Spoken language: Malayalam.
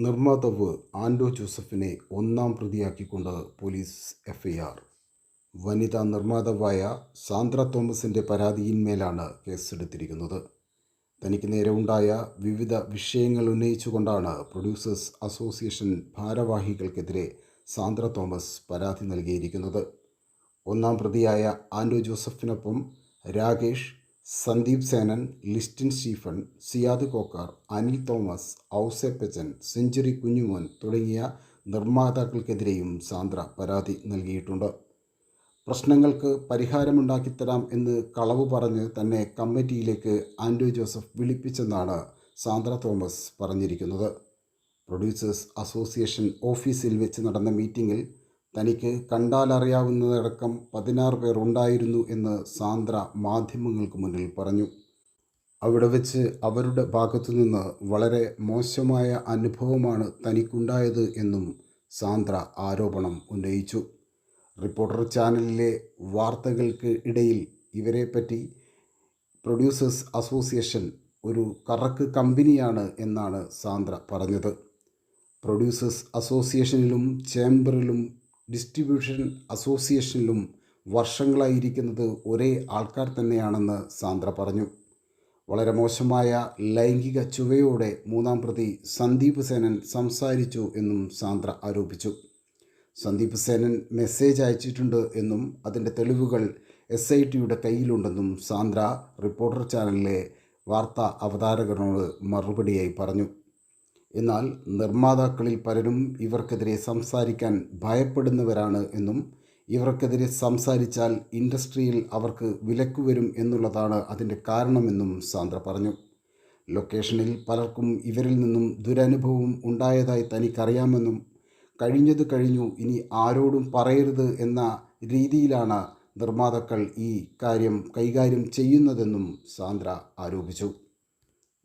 നിർമ്മാതാവ് ആൻഡോ ജോസഫിനെ ഒന്നാം പ്രതിയാക്കിക്കൊണ്ട് പോലീസ് എഫ്ഐആർ. വനിതാ നിർമ്മാതാവായ സാന്ദ്ര തോമസിന്റെ പരാതിയിന്മേലാണ് കേസെടുത്തിരിക്കുന്നത്. തനിക്ക് നേരെ ഉണ്ടായ വിവിധ വിഷയങ്ങൾ ഉന്നയിച്ചുകൊണ്ടാണ് പ്രൊഡ്യൂസേഴ്സ് അസോസിയേഷൻ ഭാരവാഹികൾക്കെതിരെ സാന്ദ്ര തോമസ് പരാതി നൽകിയിരിക്കുന്നത്. ഒന്നാം പ്രതിയായ ആൻഡോ ജോസഫിനൊപ്പം രാകേഷ് സന്ദീപ് സേനൻ ലിസ്റ്റിൻ സ്റ്റീഫൻ സിയാദ് കോക്കാർ അനിൽ തോമസ് ഔസേപ്പച്ചൻ സെഞ്ചുറി കുഞ്ഞുമോൻ തുടങ്ങിയ നിർമ്മാതാക്കൾക്കെതിരെയും സാന്ദ്ര പരാതി നൽകിയിട്ടുണ്ട്. പ്രശ്നങ്ങൾക്ക് പരിഹാരമുണ്ടാക്കിത്തരാം എന്ന് കളവ് പറഞ്ഞ് തന്നെ കമ്മിറ്റിയിലേക്ക് ആൻഡ്രൂ ജോസഫ് വിളിപ്പിച്ചെന്നാണ് സാന്ദ്ര തോമസ് പറഞ്ഞിരിക്കുന്നത്. പ്രൊഡ്യൂസേഴ്സ് അസോസിയേഷൻ ഓഫീസിൽ വെച്ച് നടന്ന മീറ്റിങ്ങിൽ തനിക്ക് കണ്ടാലറിയാവുന്നതടക്കം പതിനാറ് പേർ ഉണ്ടായിരുന്നു എന്ന് സാന്ദ്ര മാധ്യമങ്ങൾക്ക് മുന്നിൽ പറഞ്ഞു. അവിടെ വെച്ച് അവരുടെ ഭാഗത്തു നിന്ന് വളരെ മോശമായ അനുഭവമാണ് തനിക്കുണ്ടായത് എന്നും സാന്ദ്ര ആരോപണം ഉന്നയിച്ചു. റിപ്പോർട്ടർ ചാനലിലെ വാർത്തകൾക്ക് ഇടയിൽ ഇവരെപ്പറ്റി പ്രൊഡ്യൂസേഴ്സ് അസോസിയേഷൻ ഒരു കറക്ക് കമ്പനിയാണ് എന്നാണ് സാന്ദ്ര പറഞ്ഞത്. പ്രൊഡ്യൂസേഴ്സ് അസോസിയേഷനിലും ചേംബറിലും ഡിസ്ട്രിബ്യൂഷൻ അസോസിയേഷനിലും വർഷങ്ങളായിരിക്കുന്നത് ഒരേ ആൾക്കാർ തന്നെയാണെന്ന് സാന്ദ്ര പറഞ്ഞു. വളരെ മോശമായ ലൈംഗിക ചുവയോടെ മൂന്നാം പ്രതി സന്ദീപ് സേനൻ സംസാരിച്ചു എന്നും സാന്ദ്ര ആരോപിച്ചു. സന്ദീപ് സേനൻ മെസ്സേജ് അയച്ചിട്ടുണ്ട് എന്നും അതിന്റെ തെളിവുകൾ എസ് ഐ ടിയുടെ കയ്യിലുണ്ടെന്നും സാന്ദ്ര റിപ്പോർട്ടർ ചാനലിലെ വാർത്താ അവതാരകനോട് മറുപടിയായി പറഞ്ഞു. എന്നാൽ നിർമ്മാതാക്കളിൽ പലരും ഇവർക്കെതിരെ സംസാരിക്കാൻ ഭയപ്പെടുന്നവരാണ് എന്നും ഇവർക്കെതിരെ സംസാരിച്ചാൽ ഇൻഡസ്ട്രിയിൽ അവർക്ക് വിലക്ക് വരും എന്നുള്ളതാണ് അതിന്റെ കാരണമെന്നും സാന്ദ്ര പറഞ്ഞു. ലൊക്കേഷനിൽ പലർക്കും ഇവരിൽ നിന്നും ദുരനുഭവം ഉണ്ടായതായി തനിക്കറിയാമെന്നും കഴിഞ്ഞത് കഴിഞ്ഞു ഇനി ആരോടും പറയരുത് എന്ന രീതിയിലാണ് നിർമ്മാതാക്കൾ ഈ കാര്യം കൈകാര്യം ചെയ്യുന്നതെന്നും സാന്ദ്ര ആരോപിച്ചു.